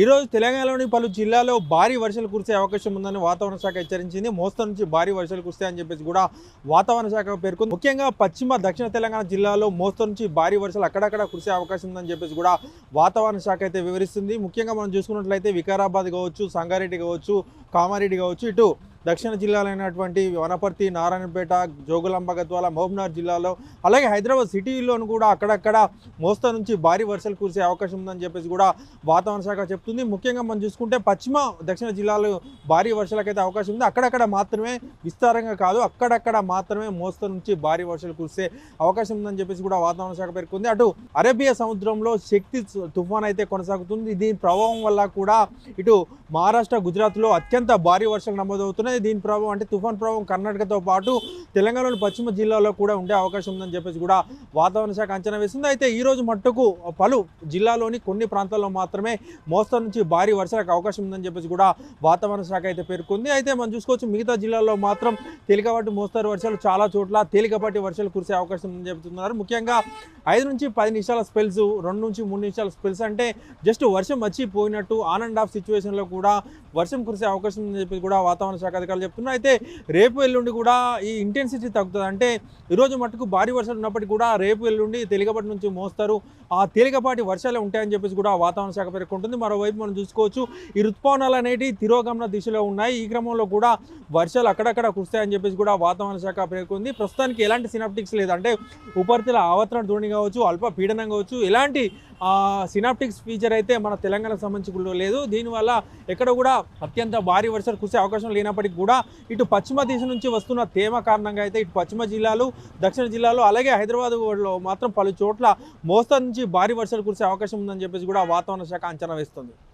ఈరోజు తెలంగాణలోని పలు జిల్లాల్లో భారీ వర్షాలు కురిసే అవకాశం ఉందని వాతావరణ శాఖ హెచ్చరించింది. మోస్తరు నుంచి భారీ వర్షాలు కురుస్తాయని చెప్పేసి కూడా వాతావరణ శాఖ పేర్కొంది. ముఖ్యంగా పశ్చిమ దక్షిణ తెలంగాణ జిల్లాలో మోస్తరు నుంచి భారీ వర్షాలు అక్కడక్కడ కురిసే అవకాశం ఉందని చెప్పేసి కూడా వాతావరణ శాఖ అయితే వివరిస్తుంది. ముఖ్యంగా మనం చూసుకున్నట్లయితే వికారాబాద్ కావచ్చు సంగారెడ్డి కావచ్చు కామారెడ్డి కావచ్చు ఇటు దక్షిణ జిల్లాలైనటువంటి వనపర్తి నారాయణపేట జోగులాంబ గద్వాల మహబూబ్నగర్ జిల్లాలో అలాగే హైదరాబాద్ సిటీలోను కూడా అక్కడక్కడ మోస్తా నుంచి భారీ వర్షాలు కురిసే అవకాశం ఉందని చెప్పేసి కూడా వాతావరణ శాఖ చెప్తుంది. ముఖ్యంగా మనం చూసుకుంటే పశ్చిమ దక్షిణ జిల్లాలో భారీ వర్షాలకైతే అవకాశం ఉంది. అక్కడక్కడ మాత్రమే విస్తారంగా కాదు అక్కడక్కడ మాత్రమే మోస్తా నుంచి భారీ వర్షాలు కురిసే అవకాశం ఉందని చెప్పేసి కూడా వాతావరణ శాఖ పేర్కొంది. అటు అరేబియా సముద్రంలో శక్తి తుఫాన్ అయితే కొనసాగుతుంది. దీని ప్రభావం వల్ల కూడా ఇటు మహారాష్ట్ర గుజరాత్లో అత్యంత భారీ వర్షాలు నమోదవుతున్నాయి. దీని ప్రభావం అంటే తుఫాన్ ప్రభావం కర్ణాటకతో పాటు తెలంగాణలోని పశ్చిమ జిల్లాలో కూడా ఉండే అవకాశం ఉందని చెప్పేసి కూడా వాతావరణ శాఖ అంచనా వేస్తుంది అయితే ఈ రోజు మట్టుకు పలు జిల్లాలోని కొన్ని ప్రాంతాల్లో మాత్రమే మోస్తరు నుంచి భారీ వర్షాలకు అవకాశం ఉందని చెప్పేసి కూడా వాతావరణ శాఖ అయితే పేర్కొంది. అయితే మనం చూసుకోవచ్చు మిగతా జిల్లాల్లో మాత్రం తేలికపాటి మోస్తరు వర్షాలు చాలా చోట్ల తేలికపాటి వర్షాలు కురిసే అవకాశం ఉందని చెబుతున్నారు. ముఖ్యంగా ఐదు నుంచి పది నిమిషాల స్పెల్స్ రెండు నుంచి మూడు నిమిషాల స్పెల్స్ అంటే జస్ట్ వర్షం వచ్చి పోయినట్టు ఆన్ అండ్ ఆఫ్ సిచ్యువేషన్లో కూడా వర్షం కురిసే అవకాశం ఉందని చెప్పి కూడా వాతావరణ శాఖ అధికారులు చెప్తున్నారు. అయితే రేపు ఎల్లుండి కూడా ఈ ఇంటెన్సిటీ తగ్గుతుంది. అంటే ఈరోజు మటుకు భారీ వర్షాలు ఉన్నప్పటికీ కూడా రేపు ఎల్లుండి తేలికపాటి నుంచి మోస్తారు. ఆ తేలికపాటి వర్షాలు ఉంటాయని చెప్పేసి కూడా వాతావరణ శాఖ పేర్కొంటుంది. మరోవైపు మనం చూసుకోవచ్చు ఈ రుతుపవనాలు అనేవి తిరోగమన దిశలో ఉన్నాయి. ఈ క్రమంలో కూడా వర్షాలు అక్కడక్కడ కురుస్తాయని చెప్పేసి కూడా వాతావరణ శాఖ పేర్కొంది. ప్రస్తుతానికి ఎలాంటి సినాప్టిక్స్ లేదు. అంటే ఉపరితల ఆవర్తన ధోని కావచ్చు అల్ప పీడనం కావచ్చు ఎలాంటి సినాప్టిక్స్ ఫీచర్ అయితే మన తెలంగాణకు సంబంధించి లేదు. దీనివల్ల ఎక్కడ కూడా అత్యంత భారీ వర్షాలు కురిసే అవకాశం లేనప్పటికీ కూడా ఇటు పశ్చిమ దిశ నుంచి వస్తున్న తేమ కారణంగా అయితే ఇటు పశ్చిమ జిల్లాలు దక్షిణ జిల్లాలో అలాగే హైదరాబాద్లో మాత్రం పలు చోట్ల మోస్తరు నుంచి భారీ వర్షాలు కురిసే అవకాశం ఉందని చెప్పేసి కూడా వాతావరణ శాఖ అంచనా వేస్తుంది.